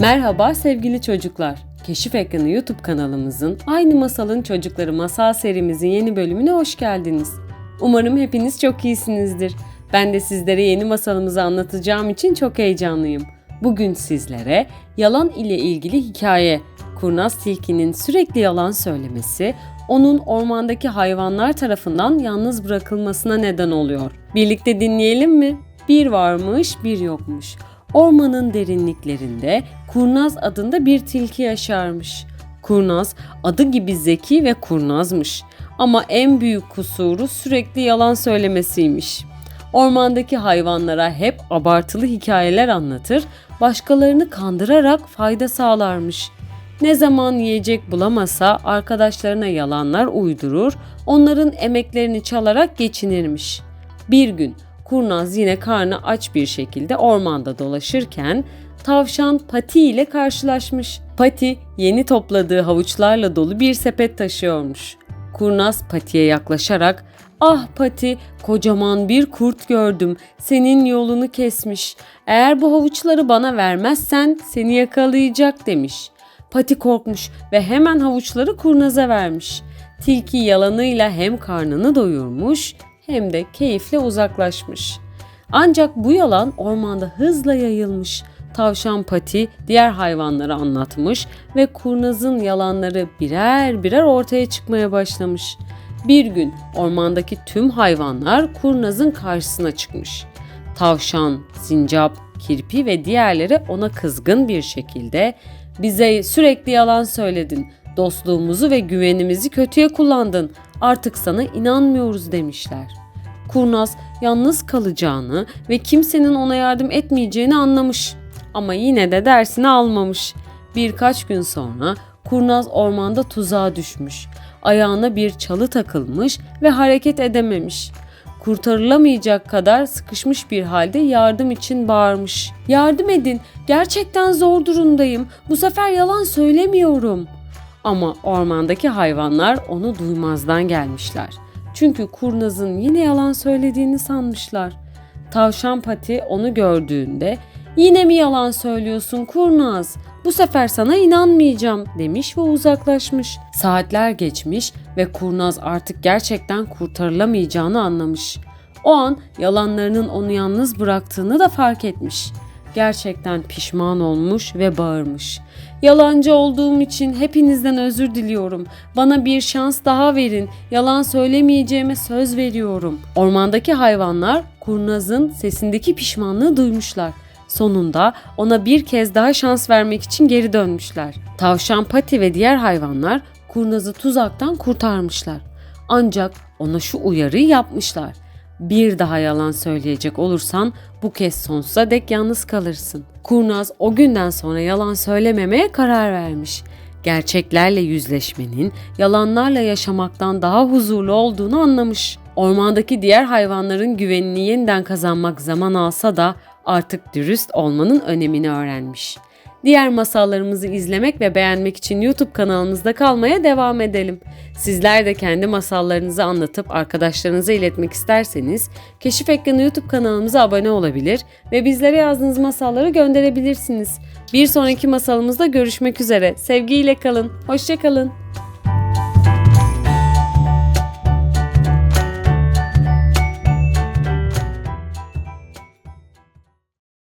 Merhaba sevgili çocuklar. Keşif Ekranı YouTube kanalımızın Aynı Masalın Çocukları Masal serimizin yeni bölümüne hoş geldiniz. Umarım hepiniz çok iyisinizdir. Ben de sizlere yeni masalımızı anlatacağım için çok heyecanlıyım. Bugün sizlere yalan ile ilgili hikaye, kurnaz tilkinin sürekli yalan söylemesi, onun ormandaki hayvanlar tarafından yalnız bırakılmasına neden oluyor. Birlikte dinleyelim mi? Bir varmış, bir yokmuş. Ormanın derinliklerinde Kurnaz adında bir tilki yaşarmış. Kurnaz adı gibi zeki ve kurnazmış. Ama en büyük kusuru sürekli yalan söylemesiymiş. Ormandaki hayvanlara hep abartılı hikayeler anlatır, başkalarını kandırarak fayda sağlarmış. Ne zaman yiyecek bulamasa arkadaşlarına yalanlar uydurur, onların emeklerini çalarak geçinirmiş. Bir gün Kurnaz yine karnı aç bir şekilde ormanda dolaşırken tavşan Pati ile karşılaşmış. Pati yeni topladığı havuçlarla dolu bir sepet taşıyormuş. Kurnaz Pati'ye yaklaşarak "Ah Pati, kocaman bir kurt gördüm. Senin yolunu kesmiş. Eğer bu havuçları bana vermezsen seni yakalayacak." demiş. Pati korkmuş ve hemen havuçları kurnaza vermiş. Tilki yalanıyla hem karnını doyurmuş hem de keyifle uzaklaşmış. Ancak bu yalan ormanda hızla yayılmış. Tavşan Pati diğer hayvanlara anlatmış ve kurnazın yalanları birer birer ortaya çıkmaya başlamış. Bir gün ormandaki tüm hayvanlar kurnazın karşısına çıkmış. Tavşan, sincap, kirpi ve diğerleri ona kızgın bir şekilde bize sürekli yalan söyledin. Dostluğumuzu ve güvenimizi kötüye kullandın. Artık sana inanmıyoruz demişler. Kurnaz yalnız kalacağını ve kimsenin ona yardım etmeyeceğini anlamış. Ama yine de dersini almamış. Birkaç gün sonra kurnaz ormanda tuzağa düşmüş. Ayağına bir çalı takılmış ve hareket edememiş. Kurtarılamayacak kadar sıkışmış bir halde yardım için bağırmış. Yardım edin, gerçekten zor durumdayım. Bu sefer yalan söylemiyorum. Ama ormandaki hayvanlar onu duymazdan gelmişler. Çünkü kurnazın yine yalan söylediğini sanmışlar. Tavşan Pati onu gördüğünde "Yine mi yalan söylüyorsun kurnaz? Bu sefer sana inanmayacağım." demiş ve uzaklaşmış. Saatler geçmiş ve kurnaz artık gerçekten kurtarılamayacağını anlamış. O an yalanlarının onu yalnız bıraktığını da fark etmiş. Gerçekten pişman olmuş ve bağırmış. Yalancı olduğum için hepinizden özür diliyorum. Bana bir şans daha verin. Yalan söylemeyeceğime söz veriyorum. Ormandaki hayvanlar kurnazın sesindeki pişmanlığı duymuşlar. Sonunda ona bir kez daha şans vermek için geri dönmüşler. Tavşan Pati ve diğer hayvanlar kurnazı tuzaktan kurtarmışlar. Ancak ona şu uyarıyı yapmışlar. Bir daha yalan söyleyecek olursan bu kez sonsuza dek yalnız kalırsın. Kurnaz o günden sonra yalan söylememeye karar vermiş. Gerçeklerle yüzleşmenin yalanlarla yaşamaktan daha huzurlu olduğunu anlamış. Ormandaki diğer hayvanların güvenini yeniden kazanmak zaman alsa da artık dürüst olmanın önemini öğrenmiş. Diğer masallarımızı izlemek ve beğenmek için YouTube kanalımızda kalmaya devam edelim. Sizler de kendi masallarınızı anlatıp arkadaşlarınıza iletmek isterseniz Keşif Ekranı YouTube kanalımıza abone olabilir ve bizlere yazdığınız masalları gönderebilirsiniz. Bir sonraki masalımızda görüşmek üzere. Sevgiyle kalın. Hoşçakalın.